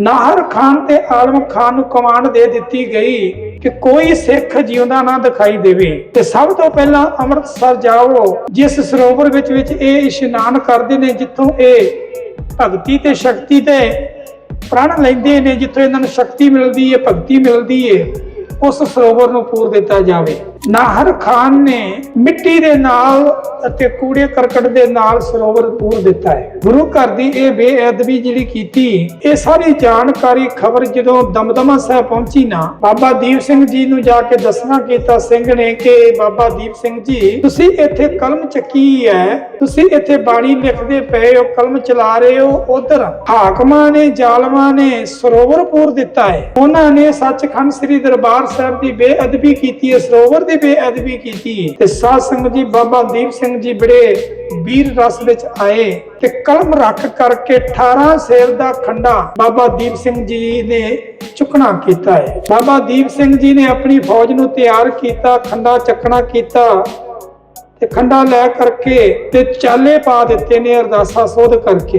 ਨਾਹਰ ਖਾਨ ਤੇ ਆਲਮ ਖਾਨ ਨੂੰ ਕਮਾਂਡ ਦੇ ਦਿੱਤੀ ਗਈ ਕਿ ਕੋਈ ਸਿੱਖ ਜਿਉਂਦਾ ਨਾ ਦਿਖਾਈ ਦੇਵੇ। ਤੇ ਸਭ ਤੋਂ ਪਹਿਲਾਂ ਅੰਮ੍ਰਿਤਸਰ ਜਾਓ, ਜਿਸ ਸਰੋਵਰ ਵਿੱਚ ਵਿੱਚ ਇਹ ਇਸ਼ਨਾਨ ਕਰਦੇ ਨੇ, ਜਿੱਥੋਂ ਇਹ ਭਗਤੀ ਤੇ ਸ਼ਕਤੀ ਤੇ ਪ੍ਰਣ ਲੈਂਦੇ ਨੇ, ਜਿੱਥੋਂ ਇਹਨਾਂ ਨੂੰ ਸ਼ਕਤੀ ਮਿਲਦੀ ਹੈ ਭਗਤੀ ਮਿਲਦੀ ਹੈ ਉਸ ਸਰੋਵਰ ਨੂੰ ਪੂਰ ਦਿੱਤਾ ਜਾਵੇ। ਨਾਹਰ ਖਾਨ ਨੇ ਮਿੱਟੀ ਦੇ ਨਾਲ ਅਤੇ ਕੂੜੇ ਕਰਕਟ ਦੇ ਨਾਲ ਸਰੋਵਰ ਪੂਰ ਦਿੱਤਾ ਹੈ। ਗੁਰੂ ਘਰ ਦੀ ਇਹ ਬੇਅਦਬੀ ਜਿਹੜੀ ਕੀਤੀ, ਇਹ ਸਾਰੀ ਜਾਣਕਾਰੀ ਖਬਰ ਜਦੋਂ ਦਮਦਮਾ ਸਾਹਿਬ ਪਹੁੰਚੀ ਨਾ, ਬਾਬਾ ਦੀਪ ਸਿੰਘ ਜੀ ਨੂੰ ਜਾ ਕੇ ਦੱਸਣਾ ਕੀਤਾ ਸਿੰਘ ਨੇ ਕਿ, ਬਾਬਾ ਦੀਪ ਸਿੰਘ ਜੀ, ਤੁਸੀਂ ਇੱਥੇ ਕਲਮ ਚੱਕੀ ਹੈ, ਤੁਸੀਂ ਇੱਥੇ ਬਾਣੀ ਲਿਖਦੇ ਪਏ ਹੋ, ਕਲਮ ਚਲਾ ਰਹੇ ਹੋ, ਉਧਰ ਹਾਕਮਾਂ ਨੇ, ਜ਼ਾਲਮਾਂ ਨੇ ਸਰੋਵਰ ਪੂਰ ਦਿੱਤਾ ਹੈ। ਉਹਨਾਂ ਨੇ ਸੱਚਖੰਡ ਸ੍ਰੀ ਦਰਬਾਰ ਸਾਹਿਬ ਦੀ ਬੇਅਦਬੀ ਕੀਤੀ ਹੈ, ਸਰੋਵਰ ਦੀ ਬੇਅਦਬੀ ਕੀਤੀ। ਤੇ ਸਾਧ ਸੰਗਤ ਜੀ ਬਾਬਾ ਦੀਪ ਸਿੰਘ ਜੀ ਬੜੇ ਵੀਰ ਰਸ ਵਿੱਚ ਆਏ ਤੇ ਕਲਮ ਰੱਖ ਕਰਕੇ 18 ਸੇਰ ਦਾ ਖੰਡਾ ਬਾਬਾ ਦੀਪ ਸਿੰਘ ਜੀ ਨੇ ਚੁੱਕਣਾ ਕੀਤਾ ਹੈ। ਬਾਬਾ ਦੀਪ ਸਿੰਘ ਜੀ ਨੇ ਆਪਣੀ ਫੌਜ ਨੂੰ ਤਿਆਰ ਕੀਤਾ, ਖੰਡਾ ਚੱਕਣਾ ਕੀਤਾ ਤੇ ਖੰਡਾ ਲੈ ਕਰਕੇ ਤੇ ਚਾਲੇ ਪਾ ਦਿੱਤੇ ਨੇ ਅਰਦਾਸਾ ਸੋਧ ਕਰਕੇ।